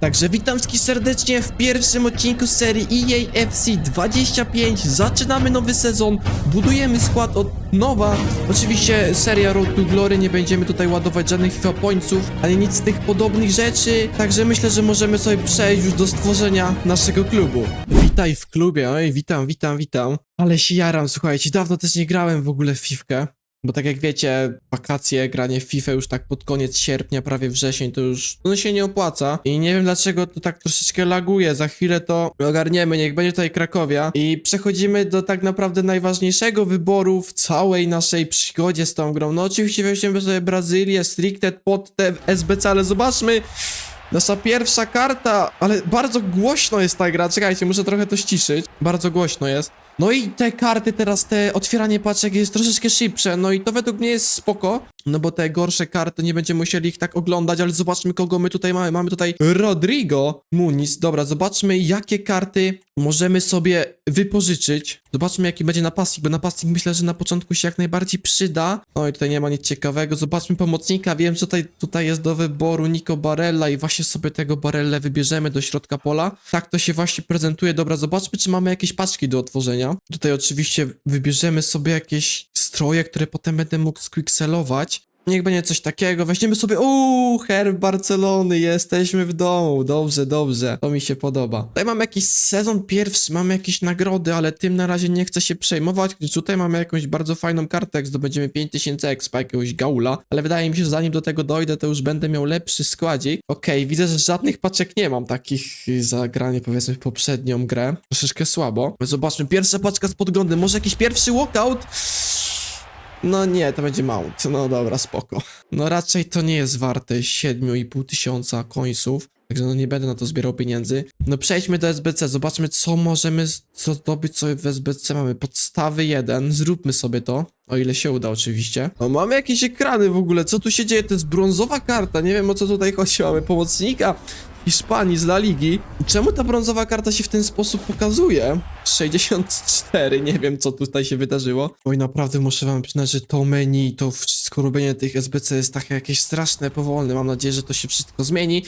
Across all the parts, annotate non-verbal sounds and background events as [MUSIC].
Także witam wszystkich serdecznie w pierwszym odcinku serii EA FC 25. Zaczynamy nowy sezon, budujemy skład od nowa. Oczywiście seria Road to Glory, nie będziemy tutaj ładować żadnych FIFA pońców, ani nic z tych podobnych rzeczy. Także myślę, że możemy sobie przejść już do stworzenia naszego klubu. Witaj w klubie, oj, witam, witam, witam. Ale się jaram, słuchajcie, dawno też nie grałem w ogóle w Fifkę. Bo tak jak wiecie, wakacje, granie w FIFA już tak pod koniec sierpnia, prawie wrzesień, to już no się nie opłaca. I nie wiem dlaczego to tak troszeczkę laguje. Za chwilę to ogarniemy, niech będzie tutaj Krakowia. I przechodzimy do tak naprawdę najważniejszego wyboru w całej naszej przygodzie z tą grą. No oczywiście weźmiemy sobie Brazylię, stricte pod te SBC, ale zobaczmy. Nasza pierwsza karta, ale bardzo głośno jest ta gra. Czekajcie, muszę trochę to ściszyć. Bardzo głośno jest. No i te karty teraz, te otwieranie paczek jest troszeczkę szybsze, no i to według mnie jest spoko, no bo te gorsze karty nie będziemy musieli ich tak oglądać, ale zobaczmy kogo my tutaj mamy. Mamy tutaj Rodrigo Muniz. Dobra, zobaczmy jakie karty możemy sobie wypożyczyć. Zobaczmy jaki będzie napastnik, bo napastnik myślę, że na początku się jak najbardziej przyda. No i tutaj nie ma nic ciekawego. Zobaczmy pomocnika. Wiem, że tutaj, tutaj jest do wyboru Nico Barella i właśnie sobie tego Barellę wybierzemy do środka pola. Tak to się właśnie prezentuje. Dobra, zobaczmy czy mamy jakieś paczki do otworzenia. Tutaj oczywiście wybierzemy sobie jakieś stroje, które potem będę mógł squickselować. Niech będzie coś takiego. Weźmiemy sobie. Uuu, herb Barcelony. Jesteśmy w domu. Dobrze, dobrze. To mi się podoba. Tutaj mamy jakiś sezon pierwszy, mamy jakieś nagrody, ale tym na razie nie chcę się przejmować, gdyż tutaj mamy jakąś bardzo fajną kartę, jak zdobędziemy 5000 expa, jakiegoś gaula. Ale wydaje mi się, że zanim do tego dojdę, to już będę miał lepszy składzik. Okej, widzę, że żadnych paczek nie mam takich y, za granie, powiedzmy, w poprzednią grę. Troszeczkę słabo. Zobaczmy, pierwsza paczka z podglądem. Może jakiś pierwszy walkout? No nie, to będzie mount. No dobra, spoko. No raczej to nie jest warte 7,5 tysiąca końców. Także no nie będę na to zbierał pieniędzy. No przejdźmy do SBC, zobaczmy co możemy co zdobyć sobie w SBC. Mamy podstawy 1, zróbmy sobie to. O ile się uda oczywiście. No mamy jakieś ekrany w ogóle, co tu się dzieje? To jest brązowa karta, nie wiem o co tutaj chodzi. Mamy pomocnika Hiszpanii z La Ligi. Czemu ta brązowa karta się w ten sposób pokazuje? 64, nie wiem co tutaj się wydarzyło. Oj, naprawdę muszę wam przyznać, że to menu, to wszystko robienie tych SBC jest takie jakieś straszne, powolne. Mam nadzieję, że to się wszystko zmieni.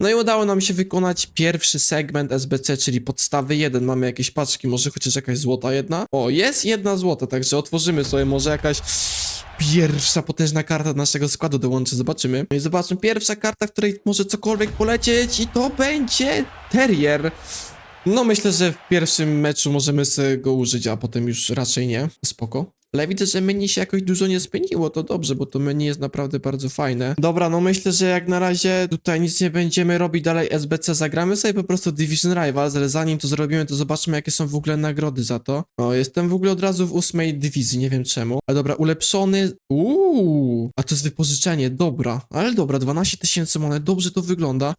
No i udało nam się wykonać pierwszy segment SBC, czyli podstawy 1. Mamy jakieś paczki, może chociaż jakaś złota jedna? O, jest jedna złota, także otworzymy sobie może jakaś pierwsza potężna karta naszego składu dołączy, zobaczymy. No i zobaczmy, pierwsza karta, w której może cokolwiek polecieć i to będzie Terrier. No myślę, że w pierwszym meczu możemy sobie go użyć, a potem już raczej nie. Spoko. Ale widzę, że menu się jakoś dużo nie zmieniło, to dobrze, bo to menu jest naprawdę bardzo fajne. Dobra, no myślę, że jak na razie tutaj nic nie będziemy robić dalej SBC, zagramy sobie po prostu Division Rivals, ale zanim to zrobimy, to zobaczmy jakie są w ogóle nagrody za to. O, jestem w ogóle od razu w ósmej dywizji, nie wiem czemu. Ale dobra, ulepszony, uuu, a to jest wypożyczenie, dobra, ale dobra, 12 tysięcy monet, dobrze to wygląda.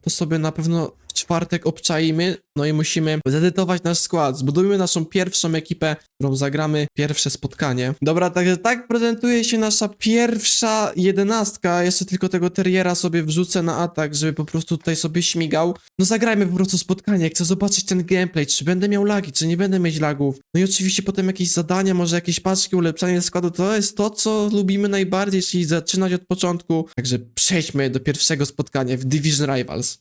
To sobie na pewno czwartek obczaimy, no i musimy zedytować nasz skład. Zbudujmy naszą pierwszą ekipę, którą zagramy pierwsze spotkanie. Dobra, także tak prezentuje się nasza pierwsza jedenastka. Jeszcze tylko tego terriera sobie wrzucę na atak, żeby po prostu tutaj sobie śmigał. No zagrajmy po prostu spotkanie. Chcę zobaczyć ten gameplay, czy będę miał lagi, czy nie będę mieć lagów. No i oczywiście potem jakieś zadania, może jakieś paczki, ulepszanie składu. To jest to, co lubimy najbardziej, czyli zaczynać od początku. Także przejdźmy do pierwszego spotkania w Division Rivals.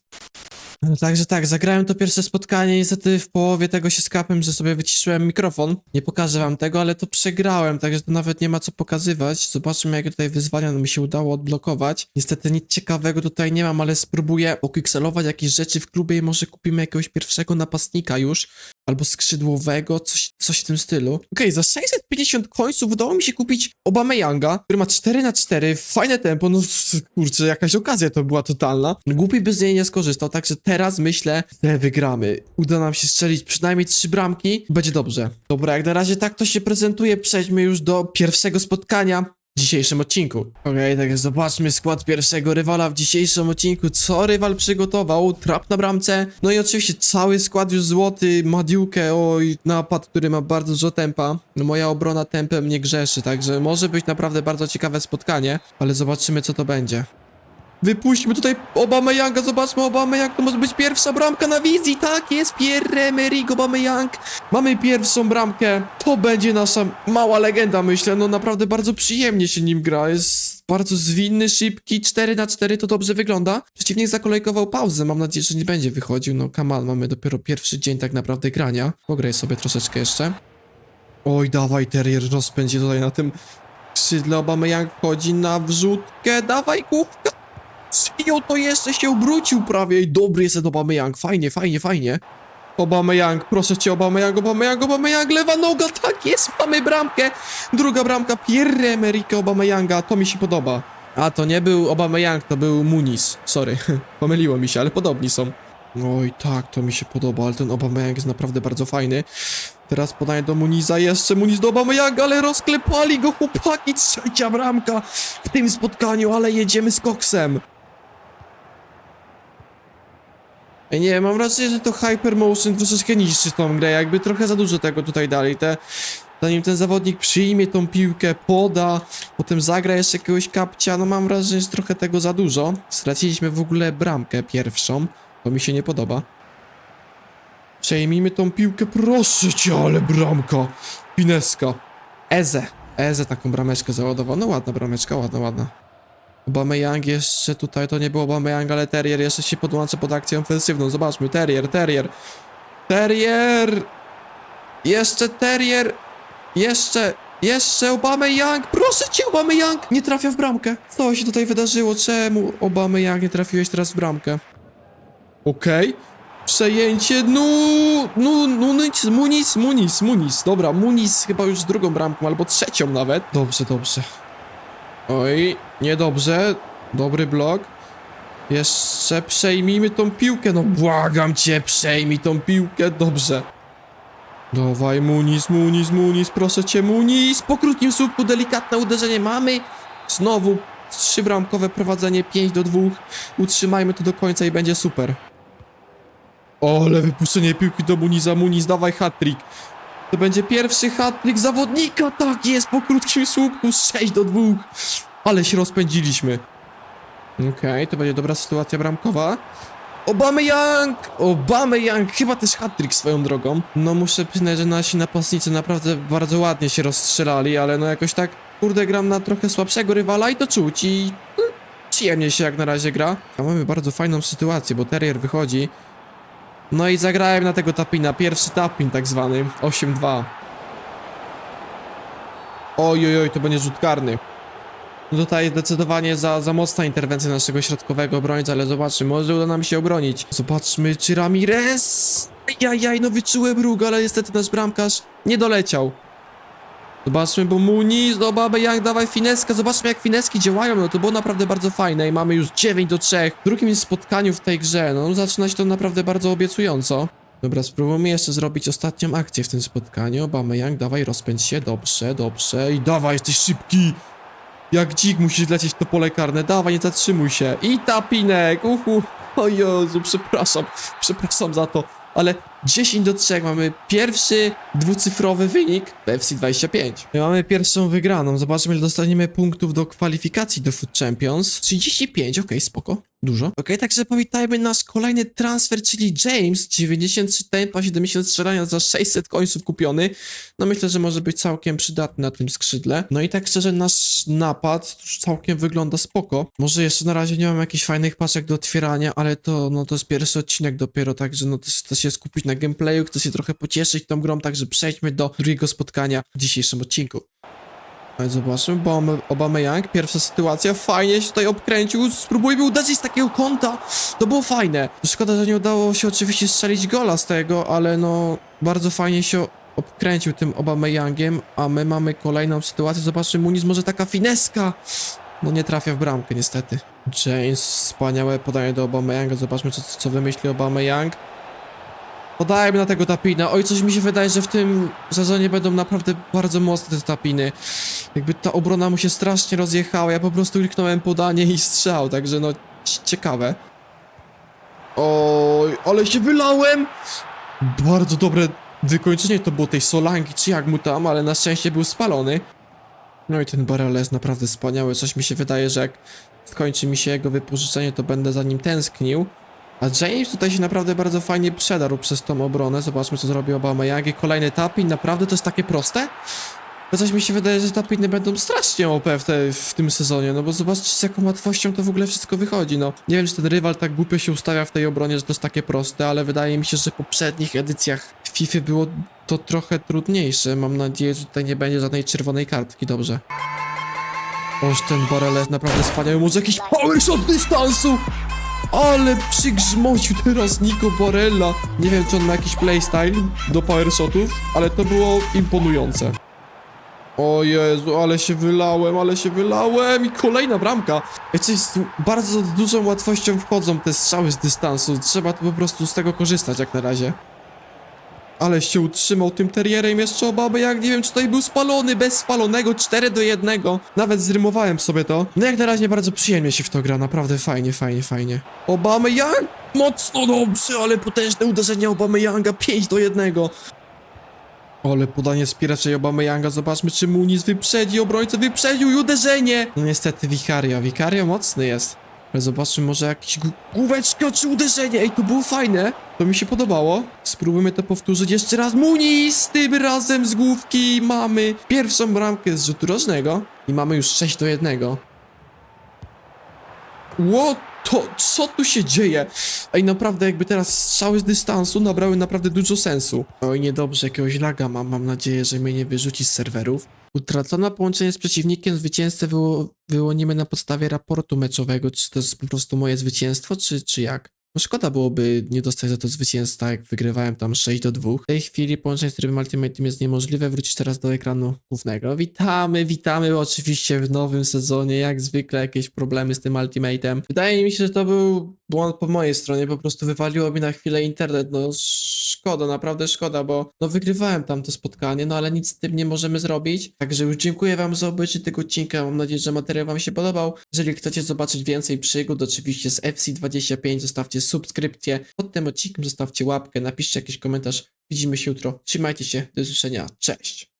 Także tak, zagrałem to pierwsze spotkanie, niestety w połowie tego się skapem, że sobie wyciszyłem mikrofon. Nie pokażę wam tego, ale to przegrałem, także to nawet nie ma co pokazywać. Zobaczmy jakie tutaj wyzwania mi się udało odblokować. Niestety nic ciekawego tutaj nie mam, ale spróbuję pokikselować jakieś rzeczy w klubie i może kupimy jakiegoś pierwszego napastnika już. Albo skrzydłowego, coś, coś w tym stylu. Okej, za 650 końców udało mi się kupić Obameyanga, który ma 4 na 4 fajne tempo, no kurczę, jakaś okazja to była totalna. Głupi by z niej nie skorzystał, także teraz myślę, że wygramy. Uda nam się strzelić przynajmniej 3 bramki, będzie dobrze. Dobra, jak na razie tak to się prezentuje, przejdźmy już do pierwszego spotkania dzisiejszym odcinku. Okej, tak zobaczmy skład pierwszego rywala w dzisiejszym odcinku. Co rywal przygotował? Trap na bramce. No i oczywiście cały skład już złoty, Madiukę, oj, napad, który ma bardzo dużo tempa. No moja obrona tempem nie grzeszy, także może być naprawdę bardzo ciekawe spotkanie, ale zobaczymy co to będzie. Wypuśćmy tutaj Obameyanga, zobaczmy Obameyang, to może być pierwsza bramka na wizji, tak jest, Pierre-Emerick Obameyang. Mamy pierwszą bramkę, to będzie nasza mała legenda, myślę, no naprawdę bardzo przyjemnie się nim gra, jest bardzo zwinny, szybki, 4 na 4 to dobrze wygląda. Przeciwnik zakolejkował pauzę, mam nadzieję, że nie będzie wychodził. No on, mamy dopiero pierwszy dzień tak naprawdę grania. Pograj sobie troszeczkę jeszcze. Oj, dawaj, Terrier rozpędzi tutaj na tym skrzydle. Aubameyang wchodzi na wrzutkę, dawaj główka. Przyjął to jeszcze się obrócił prawie i dobry jest ten Aubameyang, fajnie, fajnie, fajnie. Aubameyang, proszę cię, Aubameyang, Aubameyang, Aubameyang, lewa noga, tak jest, mamy bramkę. Druga bramka, Pierre-Emerick Aubameyanga, to mi się podoba. A, to nie był Aubameyang, to był Muniz, sorry, [LAUGHS] pomyliło mi się, ale podobni są. Oj, tak, to mi się podoba, ale ten Aubameyang jest naprawdę bardzo fajny. Teraz podaję do Muniza, jeszcze Muniz do Aubameyanga, ale rozklepali go chłopaki, trzecia bramka w tym spotkaniu, ale jedziemy z koksem. Ej, Nie, mam wrażenie, że to Hypermotion troszeczkę niszczy tą grę, jakby trochę za dużo tego tutaj dalej, te... Zanim ten zawodnik przyjmie tą piłkę, poda, potem zagra jeszcze jakiegoś kapcia, no mam wrażenie, że trochę tego za dużo. Straciliśmy w ogóle bramkę pierwszą, to mi się nie podoba. Przejmijmy tą piłkę, proszę cię, ale bramka, pineska. Eze, Eze taką brameczkę załadował, no ładna brameczka, ładna, ładna. Aubameyang jeszcze tutaj, to nie był Aubameyang, ale Terrier jeszcze się podłącza pod akcję ofensywną. Zobaczmy, Terrier, Terrier. Terrier! Jeszcze Terrier! Jeszcze, jeszcze Aubameyang! Proszę cię, Aubameyang! Nie trafia w bramkę. Co się tutaj wydarzyło? Czemu Aubameyang nie trafiłeś teraz w bramkę? Okej. Przejęcie, no, no, no, Muniz, Muniz, Muniz, Muniz. Dobra, Muniz chyba już drugą bramką, albo trzecią nawet. Dobrze, dobrze. Oj, niedobrze. Dobry blok. Jeszcze przejmijmy tą piłkę. No błagam cię, przejmij tą piłkę. Dobrze. Dawaj, Muniz, Muniz, Muniz, proszę cię, Muniz. Po krótkim słupku delikatne uderzenie mamy. Znowu trzybramkowe prowadzenie 5 do 2. Utrzymajmy to do końca i będzie super. Ale wypuszczenie piłki do Muniza. Muniz, dawaj hat-trick. To będzie pierwszy hat-trick zawodnika. Tak jest, po krótkim słupku 6 do 2. Ale się rozpędziliśmy. Okej, to będzie dobra sytuacja bramkowa. Obameyang! Obameyang! Chyba też hat-trick swoją drogą. No muszę przyznać, że nasi napastnicy naprawdę bardzo ładnie się rozstrzelali, ale no jakoś tak, kurde, gram na trochę słabszego rywala i to czuć i przyjemnie się jak na razie gra. A mamy bardzo fajną sytuację, bo Terrier wychodzi. No i zagrałem na tego tapina, pierwszy tapin tak zwany, 8-2. Oj, oj, to będzie rzut karny. No Tutaj zdecydowanie za, za mocna interwencja naszego środkowego obrońca, ale zobaczmy, może uda nam się obronić. Zobaczmy, czy Ramirez... Jajaj, no wyczułem róg, ale niestety nasz bramkarz nie doleciał. Zobaczmy, bo Muniz, do Baby Young, dawaj fineska, zobaczmy jak fineski działają, no to było naprawdę bardzo fajne i mamy już 9 do 3 w drugim spotkaniu w tej grze, no zaczyna się to naprawdę bardzo obiecująco. Dobra, spróbujmy jeszcze zrobić ostatnią akcję w tym spotkaniu, Obama Young, dawaj rozpędź się, dobrze, dobrze i dawaj, jesteś szybki! Jak dzik musisz lecieć to pole karne, dawaj, nie zatrzymuj się. I tapinek, uhu. O Jezu, przepraszam, przepraszam za to. Ale 10 do 3 mamy pierwszy dwucyfrowy wynik w FC 25. My mamy pierwszą wygraną. Zobaczmy, ile dostaniemy punktów do kwalifikacji do Food Champions. 35, okej, spoko. Dużo. Okej, także powitajmy nasz kolejny transfer, czyli James. 93 tempa, 70 strzelania za 600 końców kupiony. No myślę, że może być całkiem przydatny na tym skrzydle. No i tak szczerze, nasz napad już całkiem wygląda spoko. Może jeszcze na razie nie mam jakichś fajnych paczek do otwierania, ale to, no to jest pierwszy odcinek dopiero, także no to chcę się skupić na gameplayu, chcę się trochę pocieszyć tą grą, także przejdźmy do drugiego spotkania w dzisiejszym odcinku. Ale zobaczmy, Obama, Obama Young, pierwsza sytuacja, fajnie się tutaj obkręcił, spróbujmy uderzyć z takiego kąta, to było fajne. Szkoda, że nie udało się oczywiście strzelić gola z tego, ale no, bardzo fajnie się obkręcił tym Obama Youngiem, a my mamy kolejną sytuację, zobaczmy, Muniz może taka fineska, no nie trafia w bramkę niestety. James, wspaniałe podanie do Obama Younga, zobaczmy co, co wymyśli Obama Young. Podajmy na tego tapina. Oj, coś mi się wydaje, że w tym sezonie będą naprawdę bardzo mocne te tapiny. Jakby ta obrona mu się strasznie rozjechała. Ja po prostu kliknąłem podanie i strzał, także no ciekawe. Oj, ale się wylałem! Bardzo dobre wykończenie to było tej Solanki, czy jak mu tam, ale na szczęście był spalony. No i ten Barella jest naprawdę wspaniały. Coś mi się wydaje, że jak skończy mi się jego wypożyczenie, to będę za nim tęsknił. A James tutaj się naprawdę bardzo fajnie przedarł przez tą obronę. Zobaczmy, co zrobił Obama Young. I kolejny tapping. Naprawdę to jest takie proste? Chociaż mi się wydaje, że tapiny będą strasznie OP w, te, w tym sezonie, no bo zobaczcie z jaką łatwością to w ogóle wszystko wychodzi, no. Nie wiem, czy ten rywal tak głupio się ustawia w tej obronie, że to jest takie proste, ale wydaje mi się, że w poprzednich edycjach FIFA było to trochę trudniejsze. Mam nadzieję, że tutaj nie będzie żadnej czerwonej kartki, dobrze. Oż ten Barele jest naprawdę wspaniały, może jakiś power shot dystansu! Ale przygrzmocił teraz Nico Borella. Nie wiem, czy on ma jakiś playstyle do power shotów, ale to było imponujące. O Jezu, ale się wylałem, ale się wylałem i kolejna bramka. Coś z bardzo dużą łatwością wchodzą te strzały z dystansu. Trzeba po prostu z tego korzystać jak na razie. Ale się utrzymał tym terrierem jeszcze Obamy, jak nie wiem, czy tutaj był spalony, bez spalonego, 4 do 1. Nawet zrymowałem sobie to. No jak na razie bardzo przyjemnie się w to gra, naprawdę fajnie, fajnie, fajnie. Obamy jak mocno dobrze, ale potężne uderzenie Obamy Younga, 5 do 1. Ale podanie z pierwszej Obamy Younga, zobaczmy czy Muniz wyprzedzi, obrońcę wyprzedził i uderzenie. No niestety Vicario, Vicario mocny jest. Ale zobaczmy może jakiś główeczka czy uderzenie. Ej, to było fajne. To mi się podobało. Spróbujmy to powtórzyć jeszcze raz. Muniz! Tym razem z główki mamy pierwszą bramkę z rzutu rożnego. I mamy już 6 do 1. Ło, to co tu się dzieje? Ej, naprawdę jakby teraz strzały z dystansu nabrały naprawdę dużo sensu. Oj, niedobrze, jakiegoś laga mam. Mam nadzieję, że mnie nie wyrzuci z serwerów. Utracono połączenie z przeciwnikiem, zwycięzcę wyło wyłonimy na podstawie raportu meczowego. Czy to jest po prostu moje zwycięstwo, czy, czy jak? No szkoda byłoby nie dostać za to zwycięstwa, jak wygrywałem tam 6 do 2. W tej chwili połączenie z trybem Ultimate Team jest niemożliwe. Wrócić teraz do ekranu głównego. Witamy, witamy oczywiście w nowym sezonie. Jak zwykle jakieś problemy z tym Ultimate'em. Wydaje mi się, że to był błąd po mojej stronie. Po prostu wywaliło mi na chwilę internet. No szkoda, naprawdę szkoda, bo no wygrywałem tam to spotkanie, no ale nic z tym nie możemy zrobić. Także już dziękuję wam za obejrzenie tego odcinka. Mam nadzieję, że materiał wam się podobał. Jeżeli chcecie zobaczyć więcej przygód, oczywiście z FC25, zostawcie subskrypcję. Pod tym odcinkiem zostawcie łapkę, napiszcie jakiś komentarz. Widzimy się jutro. Trzymajcie się, do usłyszenia. Cześć!